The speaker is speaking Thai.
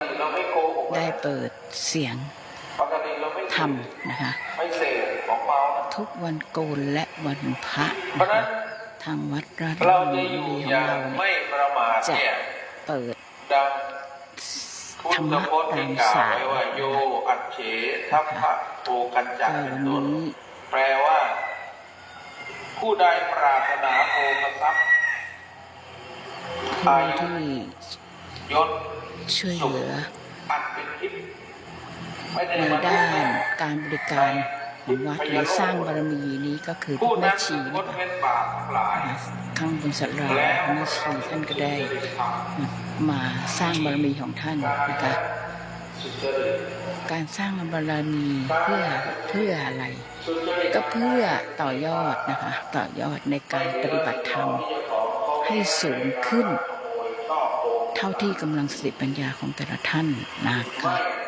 เราไม่โกหกได้เปิดเสียงปกติเราไม่ธรรมนะคะไม่เสพของเมานะทุกวันโกนและวันพระเพราะนะฉะนั้คะนทางวัดราชเราบุจะรีอยู่ขอองย่างเราเนี่ไม่ยประมาทจะเนี่ยเปิดดังธพุรทรธมะพจน์ตาที่มกล่าวสายไว้ว่าโยอัจเฉทัพพะโอกันจักก็เป็วันนต้นนี้แปลว่า ผู้ใดปรารถนาโภคทรัพย์ผู้ที่ยศ ช่วยเหลืออันเป็นทิพย์ไม่ได้ในมาด้านการบริการของวัดหรือสร้างบารมีนี้ก็คือผู้แม่นั้นชีงนะดคะเว้นบาปทั้งหลายข้างบนสลาแม่ชีท่านก็ได้มาสร้างบารมีของท่านนะคะสุจริตการสร้างบารมีเพื่อเพื่ออะไรสุจริตก็เพื่อต่อยอดนะคะต่อยอดในการปฏิบัติธรรมให้สูงขึ้น เท่าที่กำลังสติปัญญาของแต่ละท่านนะคะ